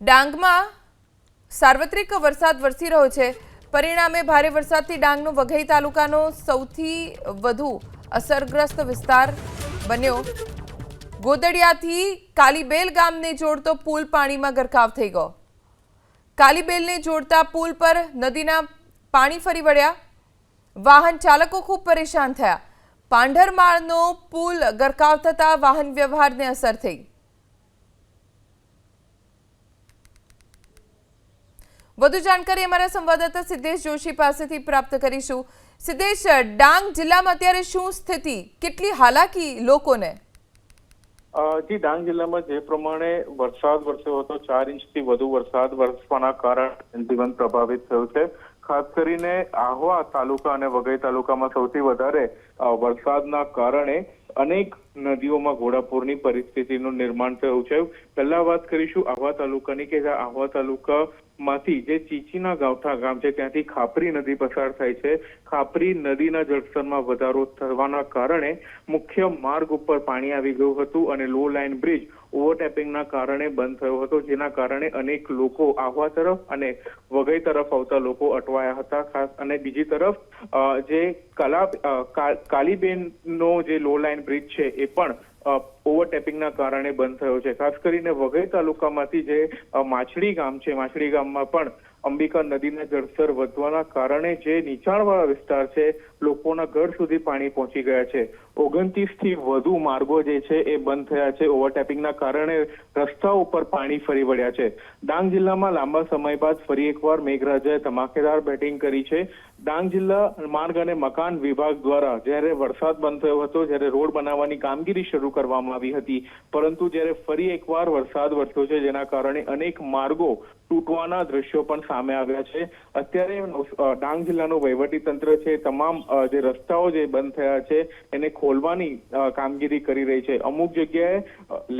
ડાંગમાં સાર્વત્રિક વરસાદ વરસી રહ્યો છે. પરિણામે ભારે વરસાદથી ડાંગનો વઘઈ તાલુકાનો સૌથી વધુ અસરગ્રસ્ત વિસ્તાર બન્યો. ગોદડિયાથી કાલીબેલ ગામને જોડતો પુલ પાણીમાં ગરકાવ થઈ ગયો. કાલીબેલને જોડતા પુલ પર નદીના પાણી ફરી વળ્યા. વાહન ચાલકો ખૂબ પરેશાન થયા. પાંઢરમાળનો પુલ ગરકાવ થતાં વાહન વ્યવહારને અસર થઈ. વધુ જાણકારી અમારા સંવાદદાતા સિદ્ધેશ જોશી પાસેથી પ્રાપ્ત કરીશું. સિદ્ધેશ, ડાંગ જિલ્લામાં અત્યારે શું સ્થિતિ? કેટલી હાલાકી લોકોને? જી, ડાંગ જિલ્લામાં જે પ્રમાણે વરસાદ વરસ્યો હતો, ચાર ઇંચથી વધુ વરસાદ વરસવાના કારણે જીવન પ્રભાવિત થયું છે. ખાસ કરીને આહવા તાલુકા અને વઘઈ તાલુકામાં સૌથી વધારે વરસાદના કારણે અનેક નદીઓમાં ઘોડાપૂરની પરિસ્થિતિનું નિર્માણ થયું છે. પહેલા વાત કરીશું આહવા તાલુકાની કે આહવા તાલુકામાંથી જે ચીચીના ગાંઠા ગામ છે, ત્યાંથી ખાપરી નદી પસાર થાય છે. ખાપરી નદીના જળસ્તરમાં વધારો થવાના કારણે મુખ્ય માર્ગ ઉપર પાણી આવી ગયું હતું અને લો લાઇન બ્રિજ ઓવરટેપિંગના કારણે બંધ થયો હતો, જેના કારણે અનેક લોકો આહવા તરફ અને વઘઈ તરફ આવતા લોકો અટવાયા હતા. ખાસ અને બીજી તરફ જે કલા કાલીબેનનો જે લો લાઇન બ્રિજ છે એ પણ ઓવરટેપિંગના કારણે બંધ થયો છે. ખાસ કરીને વઘઈ તાલુકામાંથી જે માછડી ગામ છે, માછડી ગામમાં પણ અંબિકા નદીના જળસ્તર વધવાના કારણે જે નીચાણવાળા વિસ્તાર છે, લોકોના ઘર સુધી પાણી પહોંચી ગયા છે. ઓગણત્રીસથી વધુ માર્ગો જે છે એ બંધ થયા છે. ઓવરટેપિંગના કારણે રસ્તા ઉપર પાણી ફરી વળ્યા છે. ડાંગ જિલ્લામાં લાંબા સમય બાદ ફરી એકવાર મેઘરાજાએ ધમાકેદાર બેટિંગ કરી છે. ડાંગ જિલ્લા માર્ગ અને મકાન વિભાગ દ્વારા જ્યારે વરસાદ બંધ થયો હતો, જ્યારે રોડ બનાવવાની કામગીરી શરૂ કરવામાં આવી હતી. પરંતુ જ્યારે ફરી એકવાર વરસાદ વરસ્યો છે, જેના કારણે અનેક માર્ગો તૂટવાના દ્રશ્યો પણ સામે આવ્યા છે. અત્યારે ડાંગ જિલ્લાનું વહીવટી તંત્ર છે તમામ જે રસ્તાઓ જે બંધ થયા છે, એને ખોલવાની કામગીરી કરી રહી છે. અમુક જગ્યાએ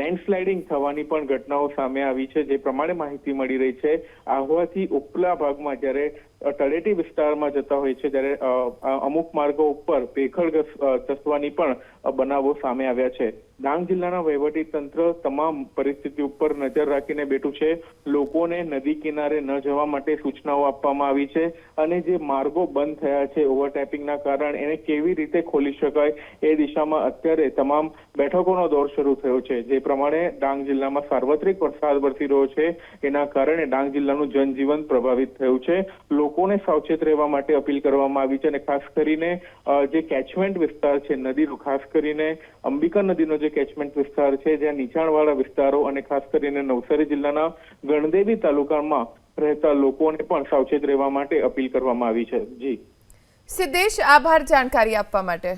લેન્ડસ્લાઇડિંગ થવાની પણ ઘટનાઓ સામે આવી છે, જે પ્રમાણે માહિતી મળી રહી છે. આહવાથી ઉપલા ભાગમાં જ્યારે તળેટી વિસ્તારમાં જતા હોય છે જ્યારે અમુક માર્ગો ઉપર ભેખડ ધસવાની પણ બનાવો સામે આવ્યા છે. ડાંગ જિલ્લાના વહીવટી તંત્ર તમામ પરિસ્થિતિ ઉપર નજર રાખીને બેઠું છે. લોકોને નદી કિનારે ન જવા માટે સૂચનાઓ આપવામાં આવી છે અને જે માર્ગો બંધ થયા છે, ઓવરટેપિંગના કારણે એને કેવી રીતે ખોલી શકાય એ દિશામાં અત્યારે તમામ બેઠકોનો દોર શરૂ થયો છે. જે પ્રમાણે ડાંગ જિલ્લામાં સાર્વત્રિક વરસાદ વરસી રહ્યો છે. એના કારણે ડાંગ જિલ્લાનું જનજીવન પ્રભાવિત થયું છે. લોકોને સાવચેત રહેવા માટે અપીલ કરવામાં આવી છે અને ખાસ કરીને જે કેચમેન્ટ વિસ્તાર છે નદીનો, ખાસ કરીને અંબિકા નદીનો જે કેચમેન્ટ વિસ્તાર છે, જ્યાં નીચાણવાળા વિસ્તારો અને ખાસ કરીને નવસારી જિલ્લાના ગણદેવી તાલુકામાં રહેતા લોકોને પણ સાવચેત રહેવા માટે અપીલ કરવામાં આવી છે. જી. સિદ્ધેશ, આભાર જાણકારી આપવા માટે.